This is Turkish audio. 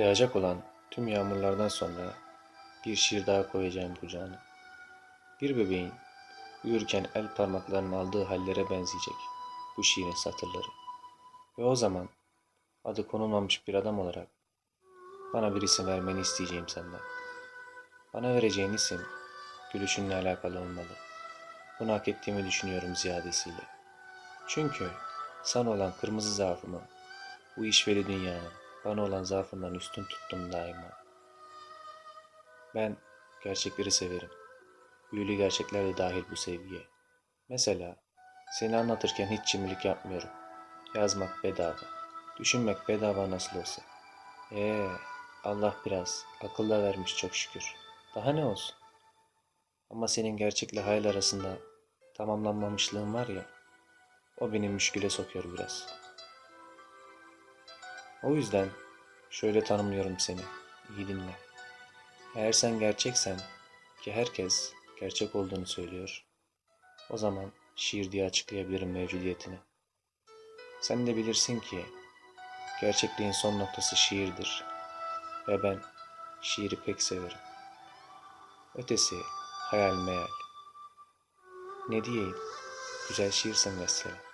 Yağacak olan tüm yağmurlardan sonra bir şiir daha koyacağım kucağına. Bir bebeğin uyurken el parmaklarının aldığı hallere benzeyecek bu şiirin satırları. Ve o zaman adı konulmamış bir adam olarak bana bir isim vermeni isteyeceğim senden. Bana vereceğin isim gülüşünle alakalı olmalı. Bunu hak ettiğimi düşünüyorum ziyadesiyle. Çünkü sana olan kırmızı zaafımı bu işveli dünyanın bana olan zaafından üstün tuttum daima. Ben gerçekleri severim. Büyülü gerçekler de dahil bu sevgiye. Mesela seni anlatırken hiç cimrilik yapmıyorum. Yazmak bedava. Düşünmek bedava nasıl olsa. Ee, Allah biraz akıl da vermiş çok şükür. Daha ne olsun? Ama senin gerçekle hayal arasında tamamlanmamışlığın var ya, o beni müşküle sokuyor biraz. O yüzden şöyle tanımlıyorum seni. İyi dinle. Eğer sen gerçeksen ki herkes gerçek olduğunu söylüyor. O zaman şiir diye açıklayabilirim mevcudiyetini. Sen de bilirsin ki gerçekliğin son noktası şiirdir. Ve ben şiiri pek severim. Ötesi hayal meyal. Ne diyeyim? Güzel şiirsin mesela.